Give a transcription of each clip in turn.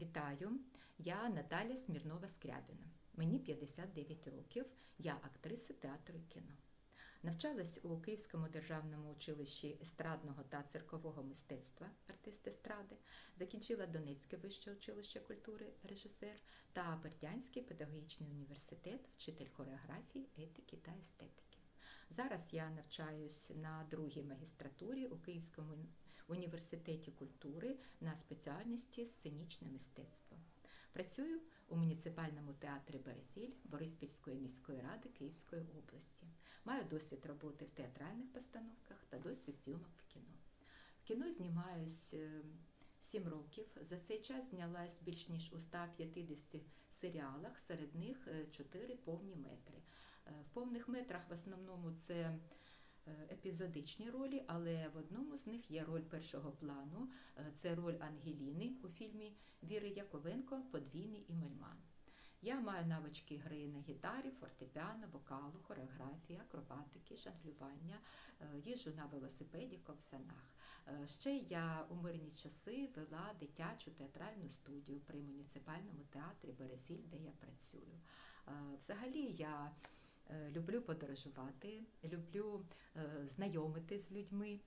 Вітаю! Я Наталя Смірнова Скрябіна. Мені 59 років, я актриса театру і кіно. Навчалась у Київському державному училищі естрадного та циркового мистецтва артист естради, закінчила Донецьке вище училище культури режисер та Бердянський педагогічний університет, вчитель хореографії, етики та естетики. Зараз я навчаюсь на другій магістратурі у Київському університеті культури на спеціальності сценічне мистецтво. Працюю у муніципальному театрі Березіль Бориспільської міської ради Київської області. Маю досвід роботи в театральних постановках та досвід зйомок в кіно. В кіно знімаюсь 7 років. За цей час знялась більш ніж у 150 серіалах, серед них 4 повні метри. В повних метрах в основному це епізодичні ролі, але в одному з них є роль першого плану. Це роль Ангеліни у фільмі Віри Яковенко Подвійний і Мельман. Я маю навички гри на гітарі, фортепіано, вокалу, хореографії, акробатики, жонглювання, їжджу на велосипеді, ковзанах. Ще я у мирні часи вела дитячу театральну студію при муніципальному театрі Березіль, де я працюю. Взагалі я люблю подорожувати, люблю знайомити з людьми,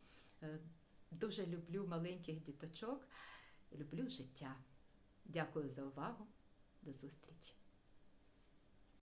дуже люблю маленьких діточок, люблю життя. Дякую за увагу. До зустрічі!